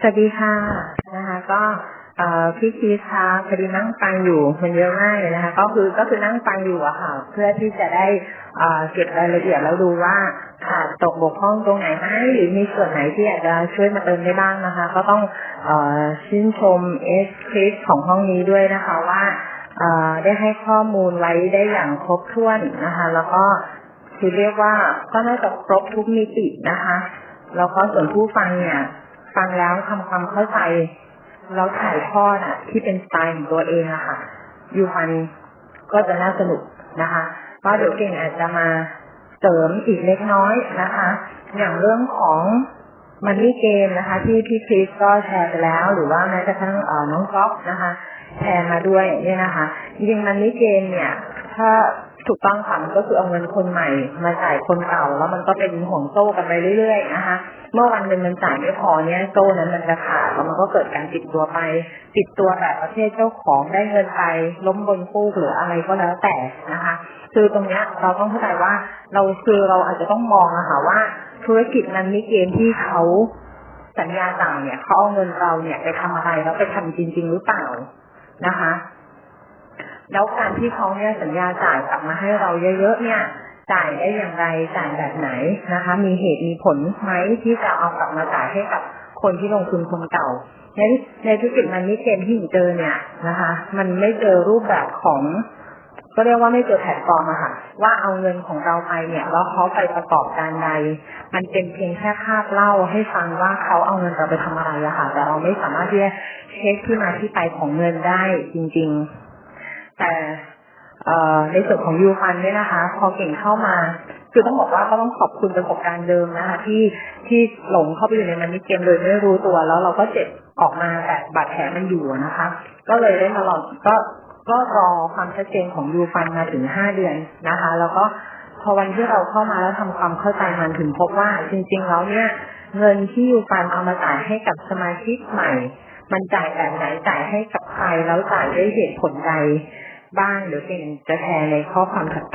สวัสดีค่ะนะคะ ก็เอ่อพี่คีคะพอดีนั่งฟังอยู่มันเยอะมากเลยนะคะ ก็คือก็คือนั่งฟังอยู่อะค่ะ เพื่อที่จะได้เอ่อเก็บรายละเอียดแล้วดูว่าขาดตกบกพร่องตรงไหนไหมหรือมีส่วนไหนที่อาจจะช่วยมาเติมได้บ้างนะคะ ก็ต้องเอ่อชื่นชมเอสคริสของห้องนี้ด้วยนะคะว่าเอ่อได้ให้ข้อมูลไว้ได้อย่างครบถ้วนนะคะ แล้วก็คือเรียกว่าก็น่าจะครบทุกมิตินะคะแล้วก็ส่วนผู้ฟังเนี่ย ฟังแล้วทำความเข้าใจ แล้วถ่ายทอดอะที่เป็นสไตล์ของตัวเองอะค่ะยูฟันก็จะน่าสนุกนะคะก็เดี๋ยวเก่งอาจจะมาเสริมอีกเล็กน้อยนะคะ อย่างเรื่องของมันนี่เกมนะคะ ที่พี่คริสก็แชร์ไปแล้ว หรือว่าแม้กระทั่งน้องก๊อฟนะคะ แชร์มาด้วยเนี่ยนะคะจริงมันนี่เกมเนี่ย ถ้า ถูกต้องค่ะมันก็คือเอาเงินคนใหม่มาจ่ายคนเก่า แล้วมันก็เป็นห่วงโซ่กันไปเรื่อยๆนะคะเมื่อวันหนึ่งมันจ่ายไม่พอเนี่ยโซ่นั้นมันจะขาดแล้วมันก็เกิดการติดตัวไป ติดตัวแบบประเภทเจ้าของได้เงินไปล้มบนฟูกหรืออะไรก็แล้วแต่นะคะ คือตรงเนี้ยเราต้องเข้าใจว่าเราคือเราอาจจะต้องมองอะคะว่าธุรกิจนั้นมีเกมที่เขาสัญญาจ่ายเนี่ยเขาเอาเงินเราเนี่ยไปทำอะไรแล้วไปทำจริง ๆ หรือเปล่านะคะ แล้วการที่เขาเนี่ยสัญญาจ่ายกลับมาให้เราเยอะๆเนี่ย จ่ายได้อย่างไรจ่ายแบบไหนนะคะ มีเหตุมีผลไหมที่จะเอากลับมาจ่ายให้กับคนที่ลงทุนคนเก่าในในธุรกิจมันนี่เกมที่หนูเจอเนี่ยนะคะ มันไม่เจอรูปแบบของก็เรียกว่าไม่เจอแพลตฟอร์มอะค่ะ ว่าเอาเงินของเราไปเนี่ยแล้วเขาไปประกอบการใด มันเป็นเพียงแค่ภาพเล่าให้ฟังว่าเขาเอาเงินเราไปทำอะไรอะค่ะ แต่เราไม่สามารถที่จะเช็คที่มาที่ไปของเงินได้จริง ๆ แต่ในส่วนของยูฟันเนี่ยนะคะ พอเก่งเข้ามา คือต้องบอกว่าก็ต้องขอบคุณประสบการณ์เดิมนะคะ ที่ที่หลงเข้าไปอยู่ในมันนี่เกมโดยไม่รู้ตัว แล้วเราก็เจ็บออกมาแต่บาดแผลมันอยู่นะคะ ก็เลยได้มาลองก็ก็รอความชัดเจนของยูฟันมาถึงห้าเดือนนะคะ แล้วก็พอวันที่เราเข้ามาแล้วทำความเข้าใจมันถึงพบว่า จริง ๆ แล้วเนี่ยเงินที่ยูฟันเอามาจ่ายให้กับสมาชิกใหม่ มันจ่ายแบบไหนจ่ายให้กับใครแล้วจ่ายด้วยเหตุผลใด บ้างเดี๋ยวเก่งจะแชร์ในข้อความถัดไป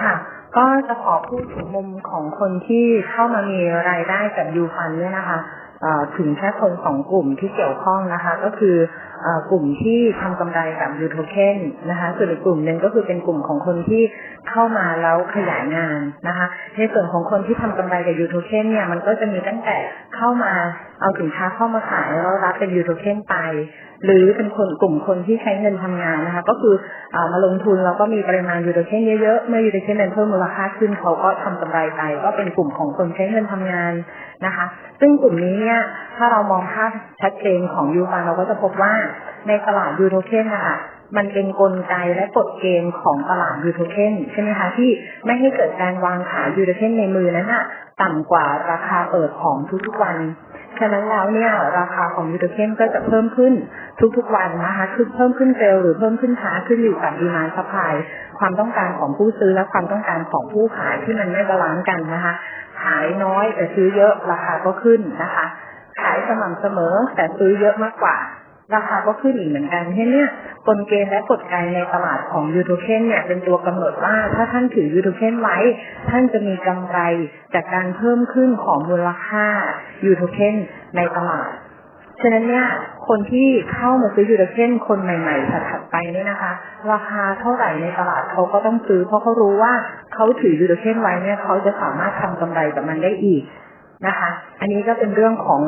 ค่ะ ก็จะขอพูดถึงมุมของคนที่เข้ามามีรายได้กับยูฟันเนี่ยนะคะถึงแค่คนสองกลุ่มที่เกี่ยวข้องนะคะ ก็คืออกลุ่มที่ทำกำไรกับยูโทเคนนะคะส่วนอีกกลุ่มหนึ่งก็คือเป็นกลุ่มของคนที่เข้ามาแล้วขยายงานนะคะ ในส่วนของคนที่ทำกำไรกับยูโทเคนเนี่ยมันก็จะมีตั้งแต่เข้ามาเอาสินค้าเข้ามาขายแล้วรับเป็นยูโทเคนไป หรือเป็นคนกลุ่มคนที่ใช้เงินทำงานนะคะ ก็คืออมาลงทุนแล้วก็มีปริมาณยูโรเคนเยอะๆ เมื่อยูโรเคนมันเพิ่มมูลค่าขึ้นเขาก็ทำกำไรไป ก็เป็นกลุ่มของคนใช้เงินทำงานนะคะ ซึ่งกลุ่มนี้เนี่ยถ้าเรามองภาพชัดเจนของยูฟันเราก็จะพบว่าในตลาดยูโรเคนนะคะมันเป็นกลไกและกฎเกณฑ์ของตลาดยูโรเคนใช่ไหมคะที่ไม่ให้เกิดการวางขายยูโรเคนในมือนั้นอะต่ำกว่าราคาเปิดของทุกๆวัน ฉะนั้นแล้วเนี่ยราคาของยูโรเคนก็จะเพิ่มขึ้นทุกๆวันนะคะ คือเพิ่มขึ้นเร็วหรือเพิ่มขึ้นช้าขึ้นอยู่กับดีมานด์ซัพายความต้องการของผู้ซื้อและความต้องการของผู้ขายที่มันไม่บาลานซ์กันนะคะ ขายน้อยแต่ซื้อเยอะราคาก็ขึ้นนะคะ ขายสม่ำเสมอแต่ซื้อเยอะมากกว่า ราคาก็ขึ้นอีกเหมือนกันแค่เนี้ยกลเกณฑ์และกฎไกในตลาดของยูโทเคนเนี่ยเป็นตัวกำหนดว่าถ้าท่านถือยูโทเคนไว้ ท่านจะมีกำไรจากการเพิ่มขึ้นของมูลค่ายูโทเคนในตลาดฉะนั้นเนี่ยคนที่เข้ามาซื้อยูโรเคนคนใหม่ๆถัดไปเนี่ยนะคะ ราคาเท่าไหร่ในตลาดเขาก็ต้องซื้อเพราะเขารู้ว่าเขาถือยูโรเคนไว้เนี่ยเขาจะสามารถทำกำไรกับมันได้อีก นะคะ อันนี้ก็เป็นเรื่องของ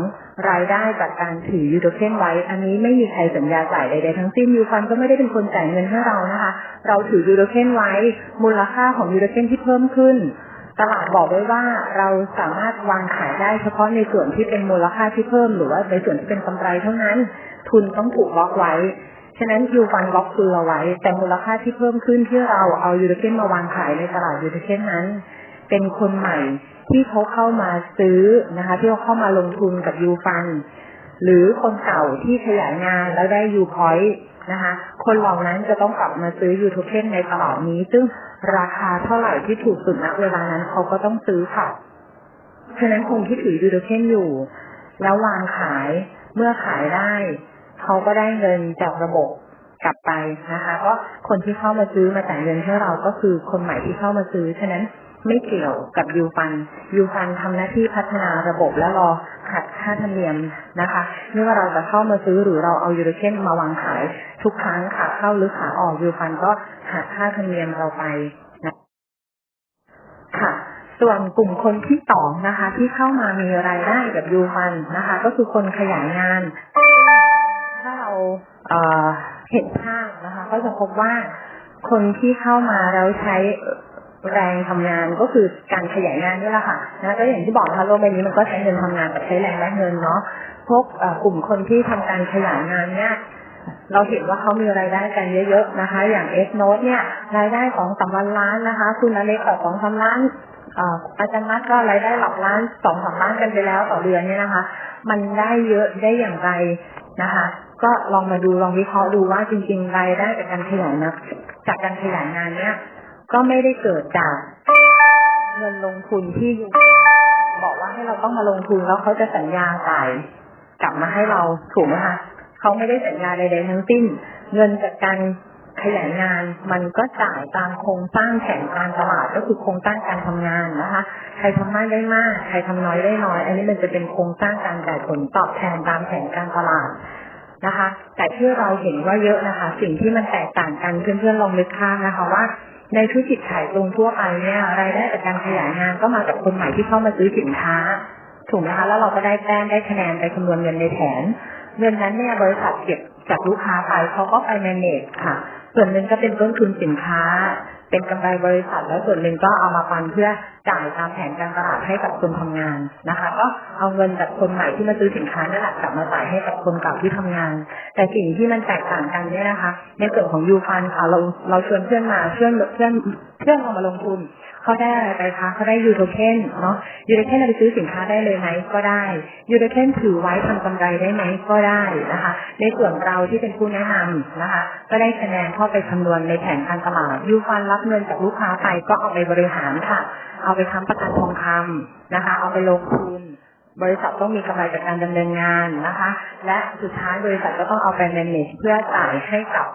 รายได้จากการถือยูโรเคนไว้ อันนี้ไม่มีใครสัญญาจ่ายใดๆทั้งสิ้นยูฟันก็ไม่ได้เป็นคนจ่ายเงินให้เรานะคะ เราถือยูโรเคนไว้ มูลค่าของยูโรเคนที่เพิ่มขึ้น ตลาดบอกไว้ว่าเราสามารถวางขายได้เฉพาะในส่วนที่เป็นมูลค่าที่เพิ่ม หรือว่าในส่วนที่เป็นกำไรเท่านั้น ทุนต้องถูกล็อกไว้ ฉะนั้นยูฟันล็อกทุนเราไว้ แต่มูลค่าที่เพิ่มขึ้นที่เราเอายูโรเคนมาวางขายในตลาดยูโรเคนนั้น เป็นคนใหม่ ที่เขาเข้ามาซื้อนะคะ ที่เขาเข้ามาลงทุนกับยูฟันหรือคนเก่าที่ขยายงานแล้วได้ยูพอยต์นะคะ คนเหล่านั้นจะต้องกลับมาซื้อยูโทเค็นในตลาดนี้ ซึ่งราคาเท่าไหร่ที่ถูกสุดณเวลานั้นเขาก็ต้องซื้อค่ะ ฉะนั้นคนที่ถือยูโทเค็นอยู่ แล้ววางขายเมื่อขายได้เขาก็ได้เงินจากระบบกลับไปนะคะ ก็คนที่เข้ามาซื้อมาจ่ายเงินให้เราก็คือคนใหม่ที่เข้ามาซื้อ ฉะนั้นไม่เกี่ยวกับยูฟันยูฟันทำหน้าที่พัฒนาระบบและรอหักค่าธรรมเนียมนะคะไม่ว่าเราจะเข้ามาซื้อหรือเราเอายูโรเคนมาวางขาย ทุกครั้งขาเข้าหรือขาออกยูฟันก็หักค่าธรรมเนียมเราไปนะค่ะส่วนกลุ่มคนที่สองนะคะ ที่เข้ามามีรายได้กับยูฟันนะคะ ก็คือคนขยายงาน ถ้าเราเอ่อเห็นภาพนะคะ ก็จะพบว่าคนที่เข้ามาแล้วใช้ แรงทำงานก็คือการขยายงานนี่แหละค่ะนะก็อย่างที่บอกนะคะโลกใบนี้มันก็ใช้เงินทำงานกับใช้แรงและเงินเนาะพวกกลุ่มคนที่ทำการขยายงานเนี่ยเราเห็นว่าเขามีรายได้กันเยอะๆนะคะ อย่างเอสโนเนี่ยรายได้ของสามวันล้านนะคะ คุณอเล็กของสองสามล้านอาจารย์นัทก็รายได้หลักล้านสองสามล้านกันไปแล้วต่อเดือนเนี่ยนะคะ มันได้เยอะได้อย่างไรนะคะ ก็ลองมาดูลองวิเคราะห์ดูว่าจริงๆรายได้จากการขยายนะจากการขยายงานเนี่ย ก็ไม่ได้เกิดจากเงินลงทุนที่อยู่บอกว่าให้เราต้องมาลงทุนแล้วเขาจะสัญญาจ่ายกลับมาให้เราถูกไหมคะเขาไม่ได้สัญญาใดๆทั้งสิ้น เงินจากการขยายงานมันก็จ่ายตามโครงสร้างแผนการตลาดก็คือโครงสร้างการทำงานนะคะ ใครทำมากได้มากใครทำน้อยได้น้อย อันนี้มันจะเป็นโครงสร้างการจ่ายผลตอบแทนตามแผนการตลาดนะคะ แต่ที่เราเห็นว่าเยอะนะคะ สิ่งที่มันแตกต่างกันเพื่อนๆลองนึกภาพนะคะว่า ในธุรกิจขายตรงทั่วไปเนี่ยรายได้จากการขยายงานก็มาจากคนใหม่ที่เข้ามาซื้อสินค้าถูกไหมคะแล้วเราก็ได้แต้มได้คะแนนไปคำนวณเงินในแผนเงินนั้นเนี่ยบริษัทเก็บจากลูกค้าไปเขาก็ไป manage ค่ะ ส่วนหนึ่งก็เป็นต้นทุนสินค้า เป็นกำไรบริษัทแล้วส่วนหนึ่งก็เอามาปันเพื่อจ่ายตามแผนการตลาดให้กับคนทำงานนะคะ ก็เอาเงินจากคนใหม่ที่มาซื้อสินค้านั่นแหละกลับมาจ่ายให้กับคนเก่าที่ทำงาน แต่สิ่งที่มันแตกต่างกันเนี่ยนะคะ ในส่วนของยูฟันค่ะเราเราชวนเพื่อนมาเพื่อนเพื่อน พื่อนเรามาลงทุนเขาได้อะไรไปคะเขาได้ยูโทเคนเนาะยูโทเคนเราไปซื้อสินค้าได้เลยไหมก็ได้ยูโทเคนถือไว้ทำกำไรได้ไหมก็ได้นะคะ ในส่วนเราที่เป็นผู้แนะนำนะคะ ก็ได้คะแนนเข้าไปคำนวณในแผนการตลาดยูฟันรับเงินจากลูกค้าไปก็เอาไปบริหารค่ะ เอาไปค้ำประกันทองคำนะคะ เอาไปลงทุนบริษัทต้องมีกำไรจากการดำเนินงานนะคะ และสุดท้ายบริษัทก็ต้องเอาไป manage เพื่อจ่ายให้กับ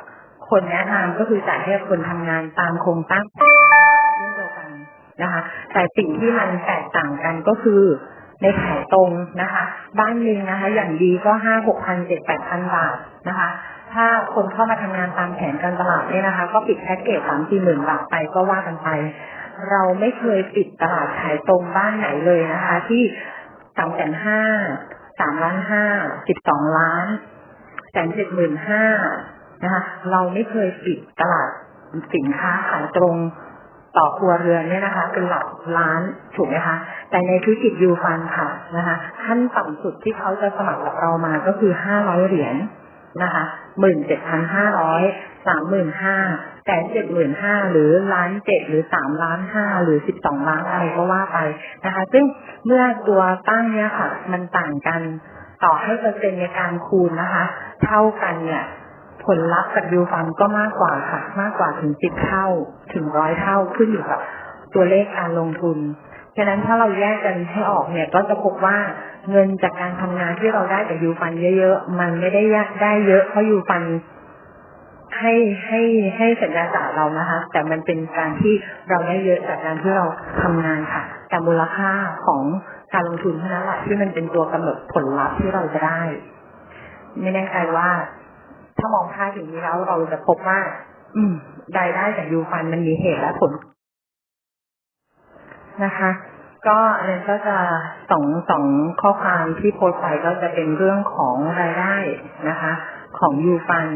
คนแนะนำก็คือจ่ายให้กับคนทำงานตามโครงสร้ง นะคะ แต่สิ่งที่มันแตกต่างกันก็คือในขายตรงนะคะ บ้านหนึ่งนะคะ อย่างดีก็ห้าหกพันเจ็ดแปดพันบาทนะคะ ถ้าคนเข้ามาทำงานตามแผนการตลาดเนี่ยนะคะ ก็ปิดแพ็กเกจสามสี่หมื่นบาทไปก็ว่ากันไป เราไม่เคยปิดตลาดขายตรงบ้านไหนเลยนะคะ ที่สามแสนห้าสามล้านห้าสิบสองล้านแสนเจ็ดหมื่นห้านะคะ เราไม่เคยปิดตลาดสินค้าขายตรง ต่อครัวเรือนเนี่ยนะคะ เป็นหลักล้านถูกไหมคะ แต่ในธุรกิจยูฟันค่ะนะคะขั้นต่ำสุดที่เขาจะสมัครกับเรามาก็คือห้าร้อยเหรียญนะคะหมื่นเจ็ดพันห้าร้อยสามหมื่นห้าแสนเจ็ดหมื่นห้าหรือล้านเจ็ดหรือสามล้านห้าหรือสิบสองล้านอะไรก็ว่าไปนะคะ ซึ่งเมื่อตัวตั้งเนี้ยค่ะ มันต่างกันต่อให้เปอร์เซ็นต์ในการคูณนะคะ เท่ากันเนี่ย ผลลัพธ์กับยูฟันก็มากกว่าค่ะ มากกว่าถึงสิบเท่าถึงร้อยเท่าขึ้นอยู่กับตัวเลขการลงทุนฉะนั้นถ้าเราแยกกันให้ออกเนี่ยก็จะพบว่าเงินจากการทำงานที่เราได้จากยูฟันเยอะๆ มันไม่ได้ยากได้เยอะเพราะยูฟันให้ให้ให้สัญญาจ่ายเรานะคะ แต่มันเป็นการที่เราได้เยอะจากการที่เราทำงานค่ะ แต่มูลค่าของการลงทุนเท่านั้นแหละที่มันเป็นตัวกำหนดผลลัพธ์ที่เราจะได้ ไม่แน่ใจว่า ถ้ามองภาพอย่างนี้แล้วเราจะพบว่า อืมรายได้จากยูฟันมันมีเหตุและผลนะคะ ก็อันนั้นก็จะสองสองข้อความที่โพสต์ไปก็จะเป็นเรื่องของรายได้นะคะ ของยูฟัน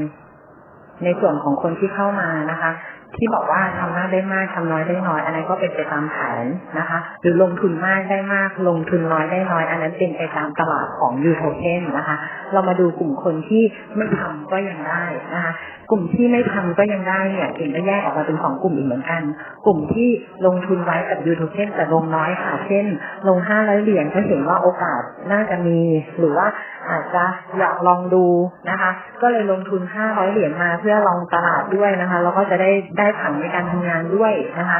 ในส่วนของคนที่เข้ามานะคะ ที่บอกว่าทำมากได้มากทำน้อยได้น้อย อันนั้นก็เป็นไปตามแผนนะคะ หรือลงทุนมากได้มาก ลงทุนน้อยได้น้อย อันนั้นเป็นไปตามตลาดของยูโทเทนนะคะ เรามาดูกลุ่มคนที่ไม่ทำก็ยังได้นะคะกลุ่มที่ไม่ทำก็ยังได้เนี่ยถึงจะแยกออกมาเป็นสองกลุ่มอีกเหมือนกัน กลุ่มที่ลงทุนไว้กับยูโทเทนแต่ลงน้อยค่ะ เช่น ลงห้าร้อยเหรียญก็เห็นว่าโอกาสน่าจะมี หรือว่าอาจจะอยากลองดูนะคะ ก็เลยลงทุนห้าร้อยเหรียญมาเพื่อลองตลาดด้วยนะคะ แล้วก็จะได้ได้ผังในการทำงานด้วยนะคะ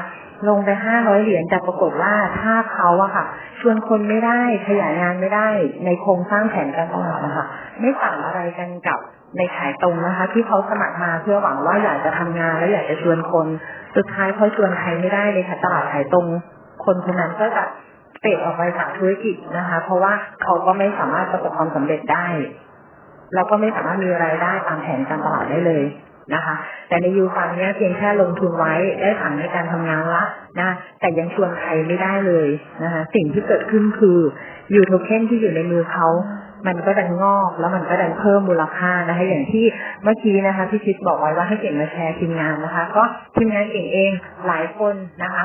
ลงไปห้าร้อยเหรียญแต่ปรากฏว่าถ้าเขาอะค่ะ ชวนคนไม่ได้ขยายงานไม่ได้ ในโครงสร้างแผนการตลาดนะคะไม่ต่างอะไรกันกับในขายตรงนะคะ ที่เขาสมัครมาเพื่อหวังว่าอยากจะทำงานและอยากจะชวนคน สุดท้ายเขาชวนใครไม่ได้เลยค่ะตลาดขายตรง คนคนนั้นก็จะไปฟดออกไปจากธุรกิจนะคะ เพราะว่าเขาก็ไม่สามารถประสบความสำเร็จได้ แล้วก็ไม่สามารถมีรายได้ตามแผนการตลาดได้เลย นะคะ แต่ในยูฟันเนี้ยเพียงแค่ลงทุนไว้ได้ถังในการทำงานละนะแต่ยังชวนใครไม่ได้เลยนะคะสิ่งที่เกิดขึ้นคือยูโทเค็นที่อยู่ในมือเขามันก็ดันงอกแล้วมันก็ดันเพิ่มมูลค่านะคะ อย่างที่เมื่อกี้นะคะพี่ชิดบอกไว้ว่าให้เก่งมาแชร์ทีมงานนะคะ ก็ทีมงานเก่งเองหลายคนนะคะ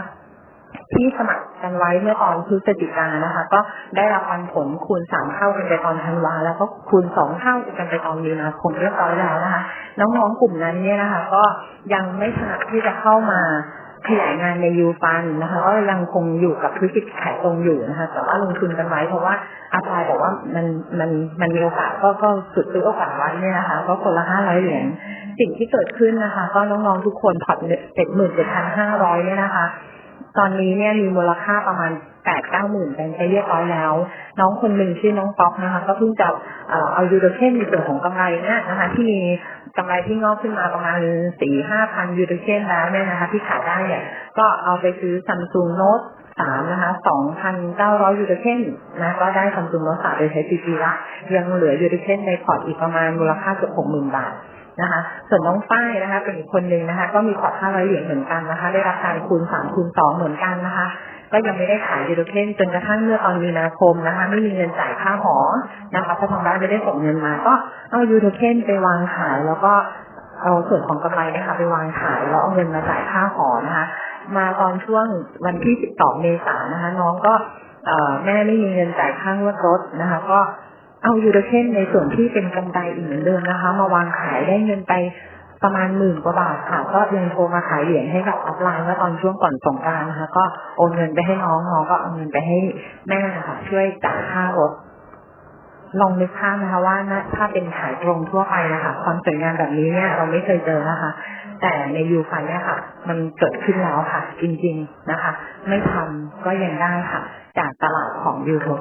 ที่สมัครกันไว้เมื่อตอนพฤศจิกานะคะ ก็ได้รับปันผลคูณสามเท่ากันไปตอนธันวาแล้วก็คูณสองเท่ากันไปตอนมีนาคมเรียบร้อยแล้วนะคะ น้องๆกลุ่มนั้นเนี่ยนะคะ ก็ยังไม่ถนัดที่จะเข้ามาขยายงานในยูฟันนะคะก็ยังคงอยู่กับธุรกิจขายตรงอยู่นะคะแต่ว่าลงทุนกันไว้เพราะว่าอาปายบอกว่ามันมันมันมีโอกาสก็ก็สุดซื้อโอกาสไว้เนี่ยนะคะ ก็คนละห้าร้อยเหรียญสิ่งที่เกิดขึ้นนะคะ ก็น้องๆทุกคนผ่อนเจ็ดหมื่นเจ็ดพันห้าร้อยเนี่ยนะคะ ตอนนี้เนี่ยมีมูลค่าประมาณแปดเก้าหมื่นกันไปเรียบร้อยแล้ว น้องคนหนึ่งชื่อน้องป๊อกนะคะ ก็เพิ่งจะเอายูโรเคนในส่วนของกำไรเนี่ยนะคะ ที่มีกำไรที่งอกขึ้นมาประมาณสี่ห้าพันยูโรเคนแล้วเนี่ยนะคะ ที่ขายได้เนี่ยก็เอาไปซื้อซัมซุงโน้ตสามนะคะสองพันเก้าร้อยยูโรเคนนะ ก็ได้ซัมซุงโน้ตสามโดยใช้ซีพีละยังเหลือยูโรเคนในพอร์ตอีกประมาณมูลค่าเกือบหกหมื่นบาท นะคะ ส่วนน้องฝ้ายนะคะ เป็นอีกคนหนึ่งนะคะ ก็มีพอร์ตห้าร้อยเหรียญเหมือนกันนะคะ ได้รับการคูณสามคูณสองเหมือนกันนะคะ ก็ยังไม่ได้ขายยูโรเคนจนกระทั่งเมื่อตอนมีนาคมนะคะ ไม่มีเงินจ่ายค่าหอนะคะเพราะทางร้านไม่ได้ส่งเงินมา ก็เอายูโรเคนไปวางขายแล้วก็เอาส่วนของกำไรนะคะไปวางขายแล้วเอาเงินมาจ่ายค่าหอนะคะ มาตอนช่วงวันที่ 12 เมษายนนะคะ น้องก็แม่ไม่มีเงินจ่ายค่างวดรถนะคะ ก็ เอายูโรเคนในส่วนที่เป็นกำไรอีกเหมือนเดิมนะคะ มาวางขายได้เงินไปประมาณหมื่นกว่าบาทค่ะ ก็ยังโทรมาขายเหรียญให้กับออฟไลน์เมื่อตอนช่วงก่อนสงกรานต์นะคะ ก็โอนเงินไปให้น้องน้องก็เอาเงินไปให้แม่นะคะช่วยจ่ายค่ารถลองนึกภาพนะคะว่านะถ้าเป็นขายตรงทั่วไปนะคะความสวยงามแบบนี้เนี่ยเราไม่เคยเจอนะคะ แต่ในยูไฟเนี่ยค่ะ มันเกิดขึ้นแล้วค่ะ จริง ๆนะคะ ไม่ทำก็ยังได้ค่ะ จากตลาดของยูโท